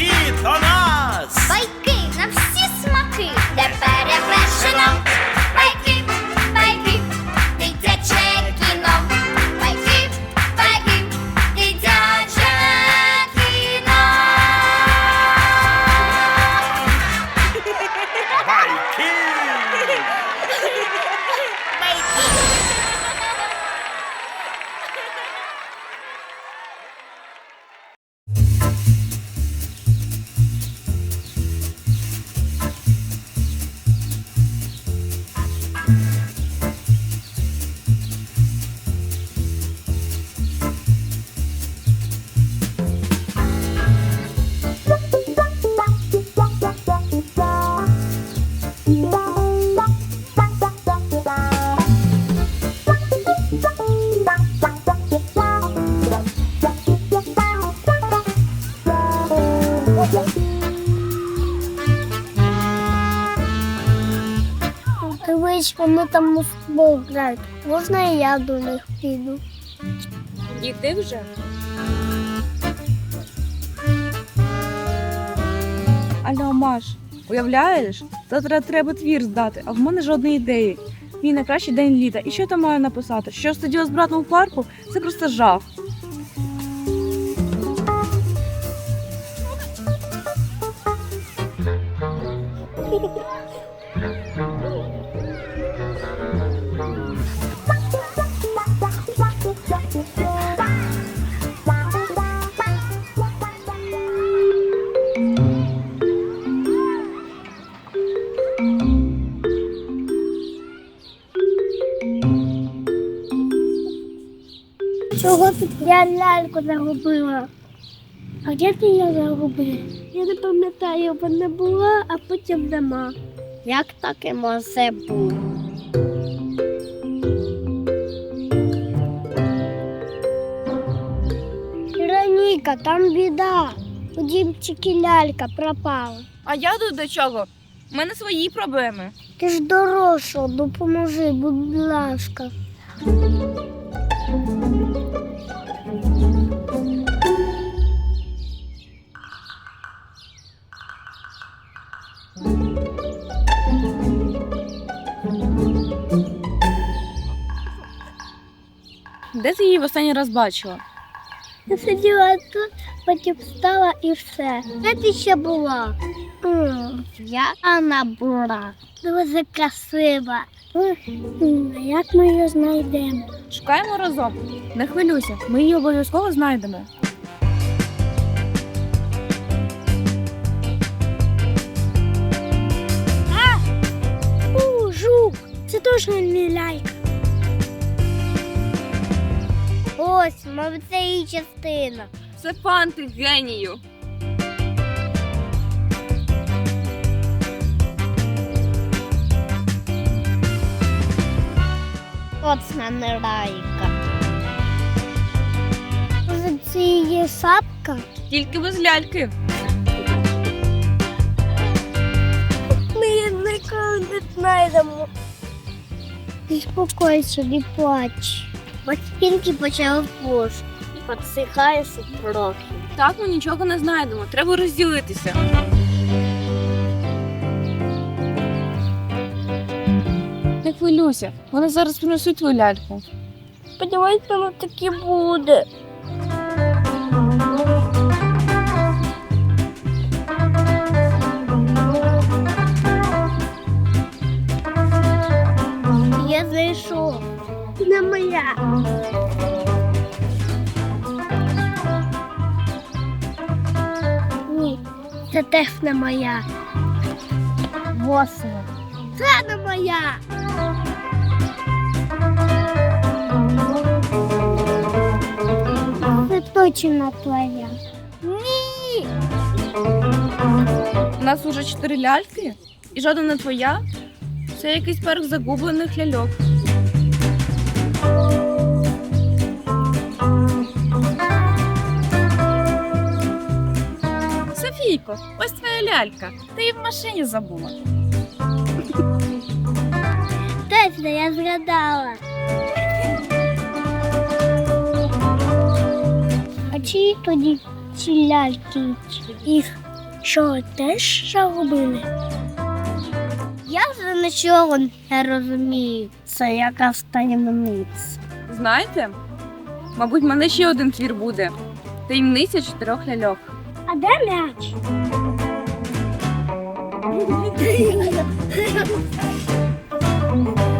Усі до Дивись, вони там у футбол грають. Можна і я до них піду. Іди вже. Алло, Маш, уявляєш? Завтра треба твір здати, а в мене жодної ідеї. Мій найкращий день літа. І що я там маю написати? Що сиділа з братом у парку? Це просто жах. Чого ти я ляльку загубила? А де ти її загубила? Я не пам'ятаю, вона була, а потім нема. Як таке може бути? Вероніка, там біда. У дімчики лялька пропала. А я тут до чого? У мене свої проблеми. Ти ж доросла, допоможи, будь ласка. Де ти її в останній раз бачила? Я сиділа тут, потім встала і все. Де ти ще була? Я Анна була. Дуже красива. Як ми її знайдемо? Шукаємо разом. Не хвилюйся, ми її обов'язково знайдемо. О, жук! Це точно не лялька. Ось, мабуть, це її частина. Це фанти генію. Точно не лялька. Може, це її шапка? Тільки без ляльки. Ми її ніколи не знайдемо. Заспокойся, не плач. Тільки почав пошук. Підсихаєшся трохи. Так ми нічого не знайдемо. Треба розділитися. Не вони зараз принесуть твою ляльку. Сподіваюсь, воно таки буде. Я зайшов. Не моя. Ні, це теж не моя. Восьма. Це не моя. Точно твоя. Ні! У нас уже чотири ляльки, і жодна не твоя. Це якийсь парк загублених ляльок. Софійко, ось твоя лялька. Ти її в машині забула. Точно, я згадала. Чи тоді ці ляльки? Їх що, теж загубили? Я вже нічого не розумію. Це якась таємниця. Знаєте? Мабуть, в мене ще один твір буде. Таємниця чотирьох ляльок. А де м'яч?